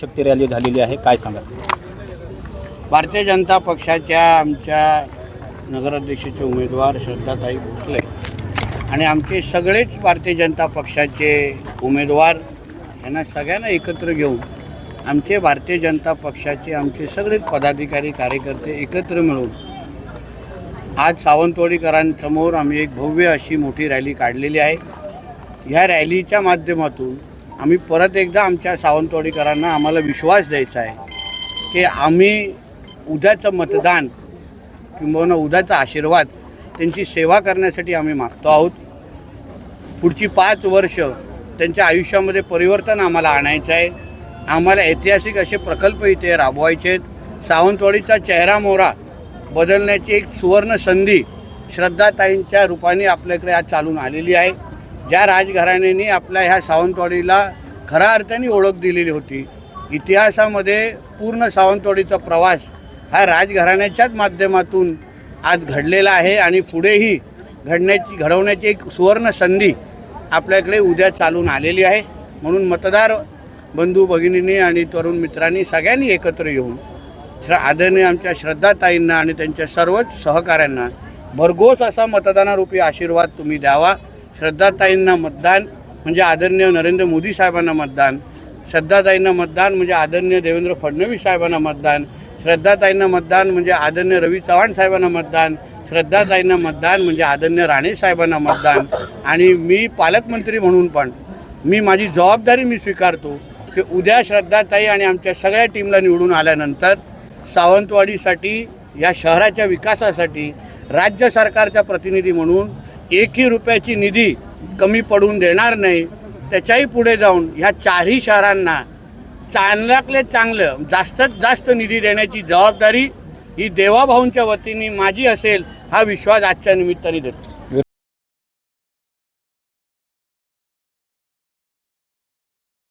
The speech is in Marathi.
शक्ती रॅली झालेली आहे. काय सांगा भारतीय जनता पक्षाच्या आमच्या नगराध्यक्षाचे उमेदवार श्रद्धाताई भोसले आणि आमचे सगळेच भारतीय जनता पक्षाचे उमेदवार यांना सगळ्यांना एकत्र घेऊन आमचे भारतीय जनता पक्षाचे आमचे सगळेच पदाधिकारी कार्यकर्ते एकत्र मिळून आज सावंतवाडीकरांसमोर आम्ही एक भव्य अशी मोठी रॅली काढलेली आहे. ह्या रॅलीच्या माध्यमातून आम्ही परत एकदा आमच्या सावंतवाडीकरांना आम्हाला विश्वास द्यायचा आहे की आम्ही उद्याचं मतदान किंबहुना उद्याचा आशीर्वाद त्यांची सेवा करण्यासाठी आम्ही मागतो आहोत. पुढची पाच वर्ष त्यांच्या आयुष्यामध्ये परिवर्तन आम्हाला आणायचं आहे. आम्हाला ऐतिहासिक असे प्रकल्प इथे राबवायचे आहेत. सावंतवाडीचा चेहरा मोहरा बदलण्याची एक सुवर्ण संधी श्रद्धाताईंच्या रूपाने आपल्याकडे आज चालून आलेली आहे. ज्या राजघराण्याने आपल्या ह्या सावंतवाडीला खऱ्या अर्थाने ओळख दिलेली होती इतिहासामध्ये पूर्ण सावंतवाडीचा प्रवास हा राजघराण्याच्याच माध्यमातून आज घडलेला आहे आणि पुढेही घडण्याची घडवण्याची एक सुवर्ण संधी आपल्याकडे उद्या चालून आलेली आहे. म्हणून मतदार बंधू भगिनींनी आणि तरुण मित्रांनी सगळ्यांनी एकत्र येऊन श्र आदरणीय आमच्या श्रद्धाताईंना आणि त्यांच्या सर्वच सहकाऱ्यांना भरघोस असा मतदानारूपी आशीर्वाद तुम्ही द्यावा. श्रद्धाताईंना मतदान म्हणजे आदरणीय नरेंद्र मोदी साहेबांना मतदान श्रद्धाताईंना मतदान म्हणजे आदरणीय देवेंद्र फडणवीस साहेबांना मतदान श्रद्धाताईंना मतदान म्हणजे आदरणीय रवी चव्हाण साहेबांना मतदान श्रद्धाताईंना मतदान म्हणजे आदरणीय राणे साहेबांना मतदान. आणि मी पालकमंत्री म्हणून पण मी माझी जबाबदारी मी स्वीकारतो की उद्या श्रद्धाताई आणि आमच्या सगळ्या टीमला निवडून आल्यानंतर सावंतवाडीसाठी या शहराच्या विकासासाठी राज्य सरकारचा प्रतिनिधी म्हणून एकही रुपयाची निधी कमी पडून देणार नाही. त्याच्याही पुढे जाऊन ह्या चारही शहरांना चांगल्यातले चांगलं जास्तीत जास्त निधी देण्याची जबाबदारी ही देवाभाऊंच्या वतीने माझी असेल हा विश्वास आजच्या निमित्ताने देतो.